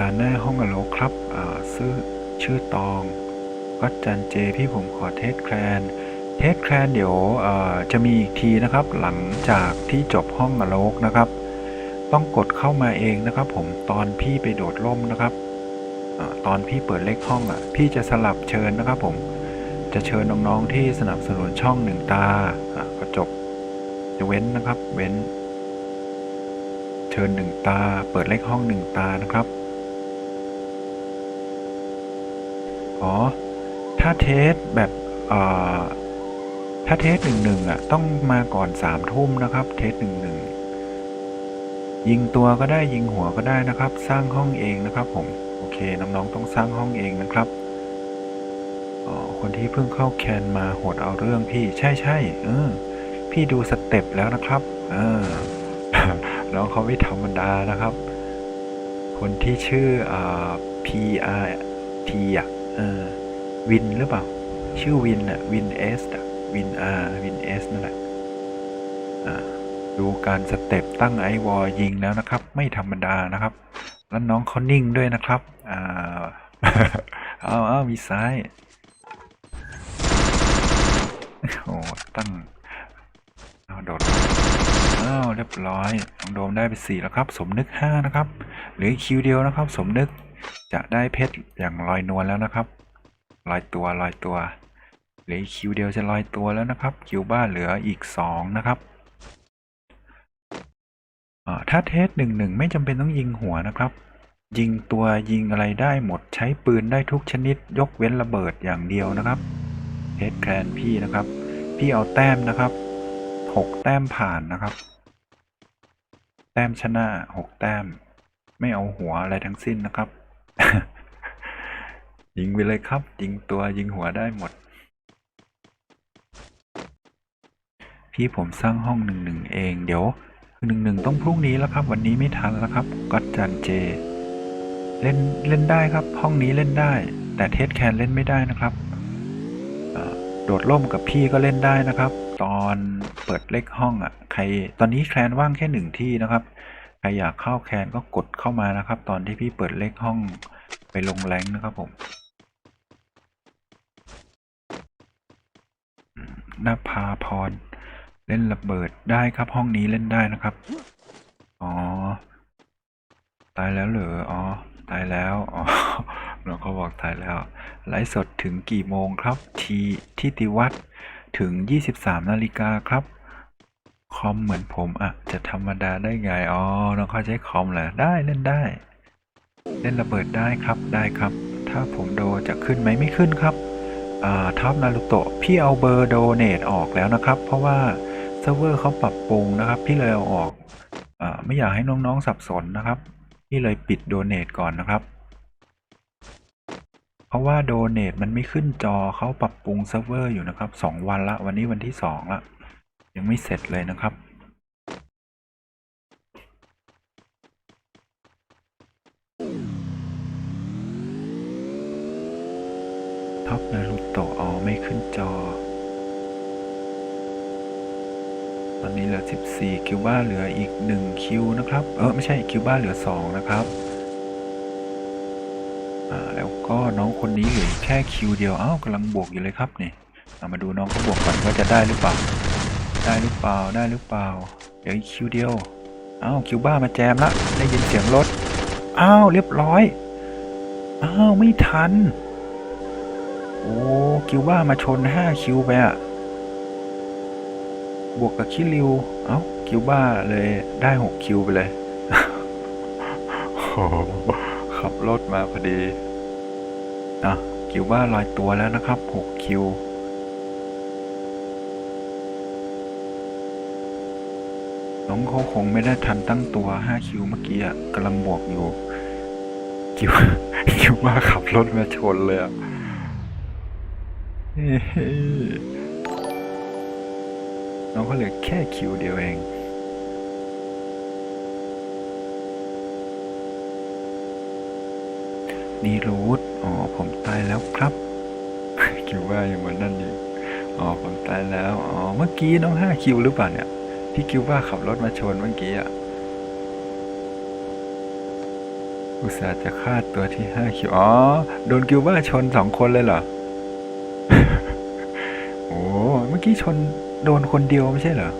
ร้านหน้าห้องอโลครับซื้อชื่อตองก็จันเจพี่ผมขอเทสแคลนเทสแคลนเดี๋ยวจะมีอีกทีนะครับ หลังจากที่จบห้องอโลกนะครับ ต้องกดเข้ามาเองนะครับ ผมตอนพี่ไปโดดร่มนะครับอตอนพี่เปิดเลขห้องอะพี่จะสลับเชิญนะครับ ผมจะเชิญน้องๆที่สนับสนุนช่องหนึ่งตาอะก็จบจะเว้นนะครับ เว้น เชิญหนึ่งตา เปิดเลขห้องหนึ่งตานะครับ อ๋อ ถ้าเทสแบบถ้าเทสหนึ่งหนึ่งอะ ต้องมาก่อนสามทุ่มนะครับ เทสหนึ่งหนึ่งยิงตัวก็ได้ยิงหัวก็ได้นะครับ สร้างห้องเองนะครับ ผม โอเคน้องๆต้องสร้างห้องเองนะครับอ๋อคนที่เพิ่งเข้าแคนมาโหดเอาเรื่องพี่ใช่ใช่เออ พี่ดูสเต็ปแล้วนะครับ เออน้องเขาไม่ธรรมดานะครับ คนที่ชื่ออ่า P R T อะ เออวินหรือเปล่า ชื่อวินอะวินเอสอะวินอาวินเอสนั่นแหละดูการสเต็ปตั้งไอวอยิงแล้วนะครับ ไม่ธรรมดานะครับ แล้วน้องเขานิ่งด้วยนะครับอ่าเอาเอามีซ้ายโอ้ตั้งเอาโดดอ้าวเรียบร้อยน้องโดมได้ไปสี่แล้วครับ สมนึกห้านะครับหลือคิวเดียวนะครับ สมนึกจะได้เพชรอย่างลอยนวลแล้วนะครับ ลอยตัวลอยตัวเหลือคิวเดียวจะลอยตัวแล้วนะครับ คิวบ้าเหลืออีกสองนะครับถ้าเทสหนึ่งหนึ่งไม่จำเป็นต้องยิงหัวนะครับ ยิงตัวยิงอะไรได้หมดใช้ปืนได้ทุกชนิด ยกเว้นระเบิดอย่างเดียวนะครับเทสแคลนพี่นะครับ พี่เอาแต้มนะครับหกแต้มผ่านนะครับ แต้มชนะหกแต้ม ไม่เอาหัวอะไรทั้งสิ้นนะครับ ยิงไปเลยครับ ยิงตัวยิงหัวได้หมด พี่ผมสร้างห้องหนึ่งหนึ่งเองเดี๋ยวหนึ่งหนึ่งต้องพรุ่งนี้แล้วครับ วันนี้ไม่ทันแล้วครับก็จันเจ เล่นเล่นได้ครับ ห้องนี้เล่นได้ แต่เทสแคนเล่นไม่ได้นะครับโดดร่มกับพี่ก็เล่นได้นะครับ ตอนเปิดเลขห้องอะ ใครตอนนี้แคนว่างแค่หนึ่งที่นะครับใครอยากเข้าแคนก็กดเข้ามานะครับ ตอนที่พี่เปิดเลขห้องไปลงแรงนะครับผมอืม นภาพร เล่นระเบิดได้ครับห้องนี้เล่นได้นะครับ อ๋อ ตายแล้วเหรอ อ๋อ ตายแล้ว อ๋อน้องเขาบอกตายแล้ว ไลฟ์สดถึงกี่โมงครับ ทีที่ติวัดถึง 23 นาฬิกาครับ คอมเหมือนผมอะ จะธรรมดาได้ไง อ๋อ น้องเขาใช้คอมเหรอ ได้เล่นได้ เล่นระเบิดได้ครับ ได้ครับ ถ้าผมโดจะขึ้นไหมไม่ขึ้นครับ ท็อปนารุโตะพี่เอาเบอร์โดเนทออกแล้วนะครับ เพราะว่าเซิร์ฟเวอร์เขาปรับปรุงนะครับ พี่เลยเอาออกอไม่อยากให้น้องๆสับสนนะครับ พี่เลยปิดโดเนทก่อนนะครับ เพราะว่าโดเนทมันไม่ขึ้นจอเขาปรับปรุงเซิร์ฟเวอร์อยู่นะครับสองวันละวันนี้วันที่สองละ ยังไม่เสร็จเลยนะครับ ท็อปนารุโตะอ๋อไม่ขึ้น จอ ตอนนี้เหลือ 14 คิวบ้าเหลืออีก 1 คิวนะครับ เออไม่ใช่คิวบ้าเหลือ 2 นะครับ อ่าแล้วก็น้องคนนี้เหลือแค่คิวเดียว อ้าวกำลังบวกอยู่เลยครับนี่เอามาดูน้องเขาบวกก่อนว่าจะได้หรือเปล่า ได้หรือเปล่าได้หรือเปล่า เดี๋ยวอีกคิวเดียว อ้าวคิวบ้ามาแจมละได้ยินเสียงรถ อ้าวเรียบร้อย อ้าวไม่ทัน อ้คิวบ้ามาชน5คิวไปอะบวกกับคิริว เอ้าคิวบ้าเลยได้6คิวไปเลยโอ้โหขับรถมาพอดีอะคิวบ้าลอยตัวแล้วนะครับ6คิวน้องเขาคงไม่ได้ทันตั้งตัว5คิวเมื่อกี้อะกำลังบวกอยู่คิวคิวบ้าขับรถมาชนเลยอะ น้องก็เหลือแค่คิวเดียวเองนีรูทอ๋อ ผมตายแล้วครับคิวว่าอย่างมือนนั่นอยู่อ๋อ ผมตายแล้ว อ๋อ เมื่อกี้น้องห้าคิวหรือเปล่าเนี่ย ที่คิวว่าขับรถมาชนเมื่อกี้อะ อุตส่าห์จะฆ่าตัวที่ห้าคิว อ๋อ โดนกิวบ้าชนสองคนเลยเหรอ กี้ชนโดนคนเดียวไม่ใช่เหรอ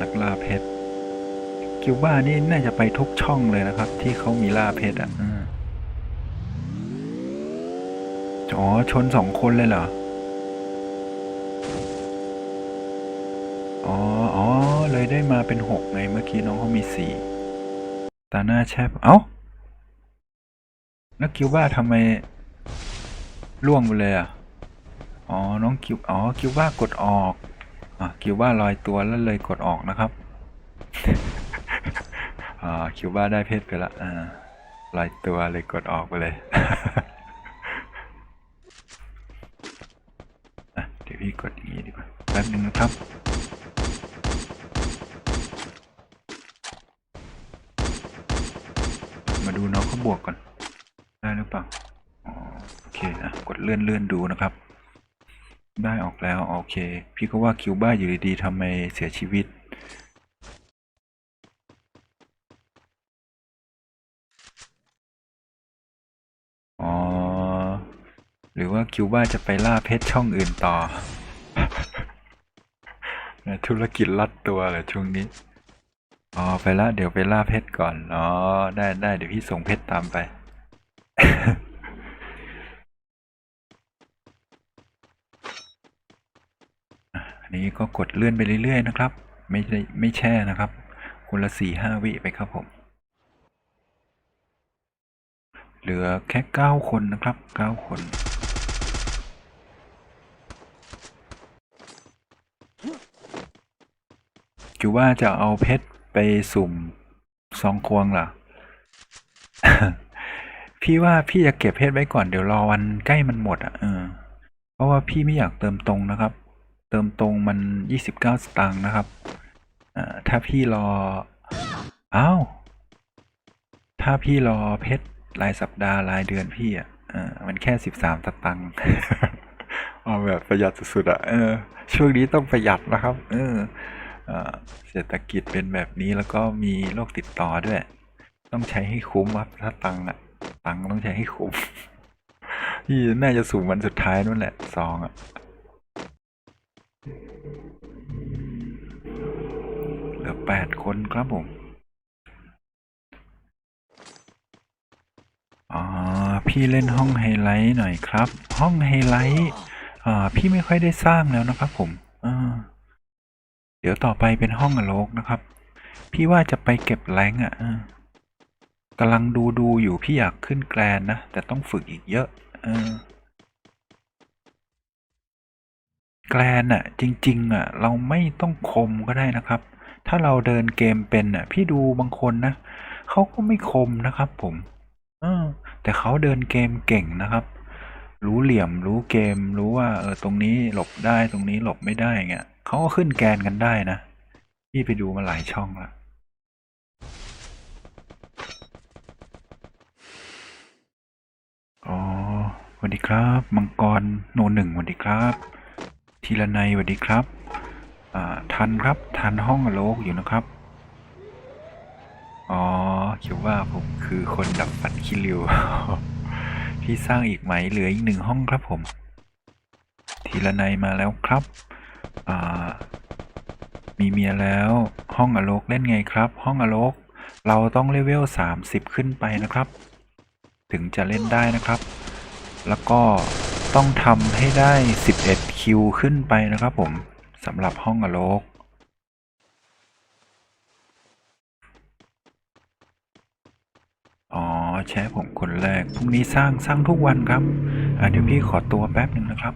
นักล่าเพชรกิวบ้านี่น่าจะไปทุกช่องเลยนะครับ ที่เขามีล่าเพชรอะอ๋อชนสองคนเลยเหรอ อ๋ออ๋อเลยได้มาเป็นหกไงเมื่อกี้น้องเขามีสี่ตาหน้าแชบเอ้าแล้วกิวบ้าทำไม ล่วงไปเลยอะอ๋อ น้องกิว อ๋อกิวบ้ากดออก อะกิวบ้าลอยตัวแล้วเลยกดออกนะครับ อ่า คิวบ้าได้เพชรไปละ อ่า ลอยตัวเลยกดออกไปเลยเดี๋ยวพี่กดอย่างนี้ดีกว่า แป๊บนึงนะครับ มาดูน้องเขาบวกก่อน ได้หรือเปล่า อะกดเลื่อนเลื่อนดูนะครับ ได้ออกแล้ว โอเค พี่ก็ว่าคิวบ้าอยู่ดีๆทำไมเสียชีวิต อ๋อ หรือว่าคิวบ้าจะไปล่าเพชรช่องอื่นต่อ ธุรกิจลัดตัวเหรอช่วงนี้อ๋อไปละเดี๋ยวไปล่าเพชรก่อน อ๋อ ได้ได้เดี๋ยวพี่ส่งเพชรตามไป อะอั นี้ก็กดเลื่อนไปเรื่อยๆนะครับ ไม่ได้ไม่แช่นะครับ คนละสี่ห้าวิไปครับผม เหลือแค่เก้าคนนะครับเก้าคนคิดว่าจะเอาเพชรไปสุ่มซองควงเหรอ พี่ว่าพี่จะเก็บเพชรไว้ก่อนเดี๋ยวรอวันใกล้มันหมดอะเออ เพราะว่าพี่ไม่อยากเติมตรงนะครับ ติมตรงมันยี่สิบเก้าสตางค์นะครับถ้าพี่รอ อ้าว ถ้าพี่รอเพชรรายสัปดาห์รายเดือนพี่อะมันแค่สิบสามสตังค์เอาแบบประหยัดสุดๆอะเออช่วงนี้ต้องประหยัดนะครับ เออเศรษฐกิจเป็นแบบนี้แล้วก็มีโรคติดต่อด้วย ต้องใช้ให้คุ้มครับถ้าตังค์อะ ตังค์ต้องใช้ให้คุ้มพี่น่าจะสูงวันสุดท้ายนู่นแหละซองอะ เหลือแปดคนครับผมอ่าพี่เล่นห้องไฮไลท์หน่อยครับ ห้องไฮไลท์อ่าพี่ไม่ค่อยได้สร้างแล้วนะครับผมอ่าเดี๋ยวต่อไปเป็นห้องอโลกนะครับ พี่ว่าจะไปเก็บแรงอะอ่ากำลังดูดูอยู่พี่อยากขึ้นแกรนนะ แต่ต้องฝึกอีกเยอะ เออ แกรนอะจริงๆอะเราไม่ต้องคมก็ได้นะครับ ถ้าเราเดินเกมเป็นอะพี่ดูบางคนนะเขาก็ไม่คมนะครับ ผมอแต่เขาเดินเกมเก่งนะครับ รู้เหลี่ยมรู้เกมรู้ว่าเออตรงนี้หลบได้ตรงนี้หลบไม่ได้เงี้ยเขาก็ขึ้นแกนกันได้นะพี่ไปดูมาหลายช่องละอ๋อสวัสดีครับ มังกรโนหนึ่งสวัสดีครับ ทีละนัยสวัสดีครับทันครับทันห้องโลกอยู่นะครับ อ๋อคิดว่าผมคือคนดับฝันคิริวพี่สร้างอีกไหมเหลืออีกหนึ่งห้องครับผม ทีละในยมาแล้วครับมีเมียแล้วห้องอโลกเล่นไงครับ ห้องอโลกเราต้องเลเวลสามสิบขึ้นไปนะครับ ถึงจะเล่นได้นะครับ แล้วก็ ต้องทำให้ได้ 11 คิวขึ้นไปนะครับผมสำหรับห้องอโลก อ๋อ แชร์ผมคนแรก พรุ่งนี้สร้างสร้างทุกวันครับ อ่าเดี๋ยวพี่ขอตัวแป๊บหนึ่งนะครับ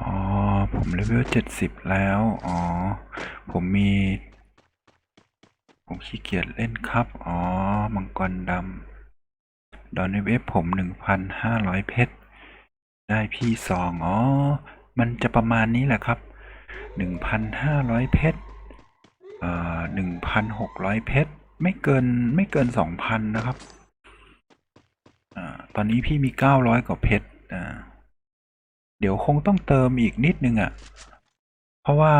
อ๋อ ผมเลเวลเจ็ดสิบแล้ว อ๋อ ผมมี ผมขี้เกียจเล่นครับ อ๋อ มังกรดำ ดอนเว็บผมหนึ่งพันห้าร้อยเพชร ได้พี่ซองอ๋อ มันจะประมาณนี้แหละครับหนึ่งพันห้าร้อยเพชร เอ่อหนึ่งพันหกร้อยเพชร ไม่เกินไม่เกินสองพันนะครับอ่าตอนนี้พี่มีเก้าร้อยกว่าเพชรอ่า เดี๋ยวคงต้องเติมอีกนิดนึงอะ่ะ เพราะว่า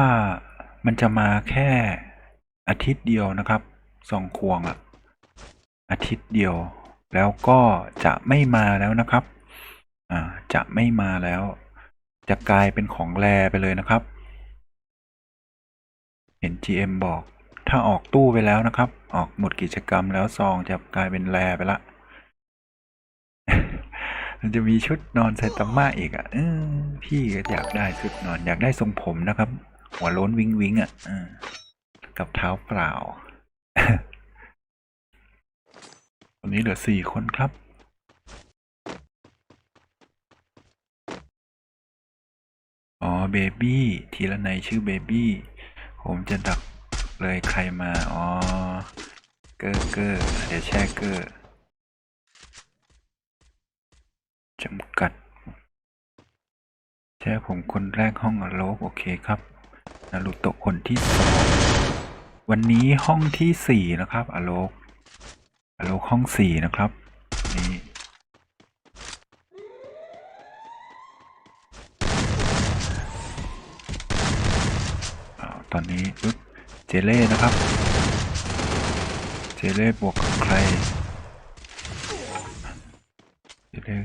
มันจะมาแค่อาทิตย์เดียวนะครับสองควงอะ่ะ อาทิตย์เดียว แล้วก็จะไม่มาแล้วนะครับ อ่า จะไม่มาแล้ว จะกลายเป็นของแรไปเลยนะครับ เห็น GM บอก ถ้าออกตู้ไปแล้วนะครับ ออกหมดกิจกรรมแล้วซองจะกลายเป็นแรไปละ มันจะมีชุดนอนไซตามะอีกอะอพี่ก็อยากได้ชุดนอนอยากได้ทรงผมนะครับ หัวโล้นวิงวิงอะกับเท้าเปล่าตอนนี้เหลือสี่คนครับอ๋อเบบี้ทีละในชื่อเบบี้ผมจะดักเลยใครมา อ๋อ เกอร์เกอร์เดี๋ยวแช่เกอร์ จำกัดแช่ผมคนแรกห้องอโลกโอเคครับนารุโตะคนที่สองวันนี้ห้องที่สี่นะครับอโลกอโลกห้องสี่นะครับนี่ตอนนี้ปึ๊บเจเล่นะครับ เจเล่บวกกับใครเจเล่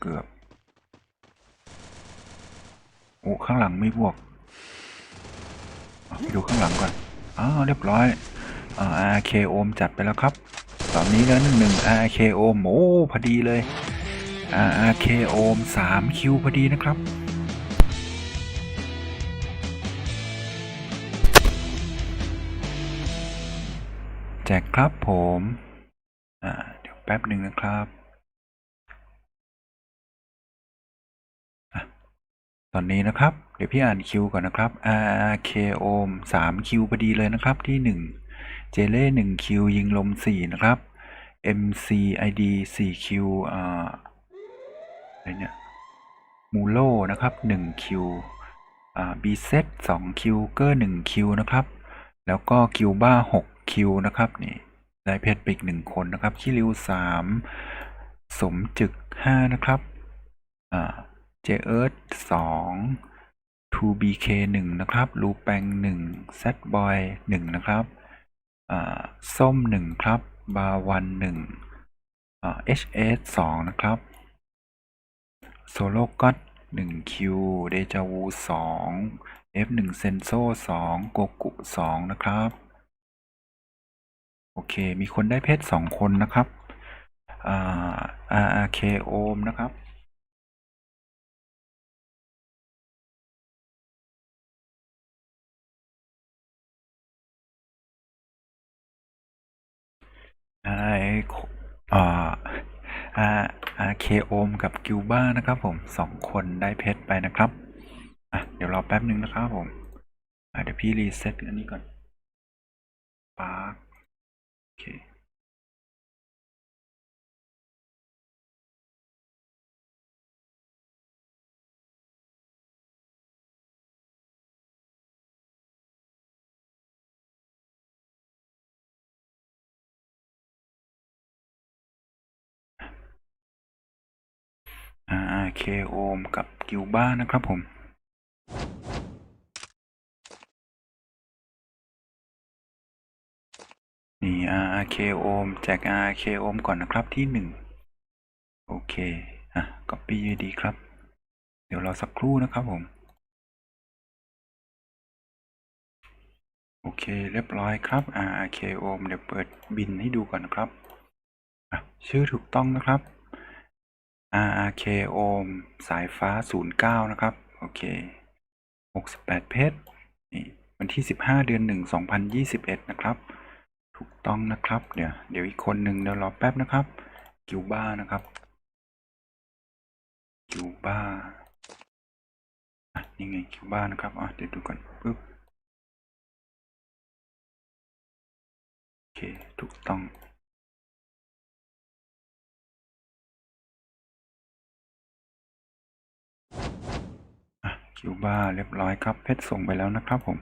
เกือบ โอ้ ข้างหลังไม่บวกไปดูข้างหลังก่อน อ้าว เรียบร้อยอ่า RK โอมจัดไปแล้วครับ ตอนนี้แล้วหนึ่งหนึ่ง RK โอมโอ้พอดีเลย RK โอมสามคิวพอดีนะครับแจกครับผม อ่า เดี๋ยวแป๊บหนึ่งนะครับ อนนี้นะครับ เดี๋ยวพี่อ่านคิวก่อนนะครับ RK โอมสามคิวพอดีเลยนะครับที่หนึ่งเจเล่หนึ่งคิวยิงลมสี่นะครับ MCID สี่คิวอ่าอะไรเนี่ยมูโลนะครับหนึ่งคิวอ่า BZ สองคิวเกอร์หนึ่งคิวนะครับ แล้วก็คิวบ้าหกคิวนะครับนี่ได้เพชรไปอีกหนึ่งคนนะครับคิริวสามสมจึกห้านะครับอ่า เจเอิร์ธสอง 2BK หนึ่งนะครับลูแปงหนึ่งแซดบอยหนึ่งนะครับอ่าส้มหนึ่งครับบาวันหนึ่งอ่า HS สองนะครับโซโลก็ตหนึ่งคิวเดจาวูสอง F1 เซนโซสองโกกุสองนะครับ โอเค มีคนได้เพชรสองคนนะครับ อ่า RRK โอมนะครับ ไออ่าอ่าเคโอมกับกิวบ้านะครับผมสองคนได้เพชรไปนะครับอะเดี๋ยวรอแป๊บนึงนะครับผมอะเดี๋ยวพี่รีเซ็ตอันนี้ก่อนปาร์คโอเค RK โอมกับกิวบ้านะครับผมนี่ RK โอมแจก RK โอมก่อนนะครับที่หนึ่งโอเค อะ copy UID ครับ เดี๋ยวรอสักครู่นะครับผม โอเค เรียบร้อยครับ RK โอมเดี๋ยวเปิดบินให้ดูก่อนนะครับ อะ ชื่อถูกต้องนะครับ RRK โอมสายฟ้า 09 นะครับ โอเค 68 เพชรนี่วันที่ 15 เดือน 1 2021 นะครับ ถูกต้องนะครับ เดี๋ยวเดี๋ยวอีกคนหนึ่งเดี๋ยวรอแป๊บนะครับ กิวบ้านะครับ กิคิวบ้า อะ นี่ไงคิวบ้านะครับ อะ เดี๋ยวดูก่อนปึ๊บ คิวบาเรียบร้อยครับเพชรส่งไปแล้วนะครับผม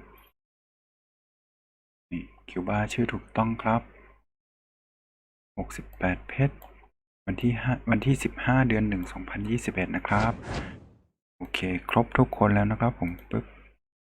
นี่คิวบาชื่อถูกต้องครับ 68 เพชรวันที่5วันที่ 15 เดือน 1 2021 นะครับ โอเค ครบทุกคนแล้วนะครับผมปึ๊บ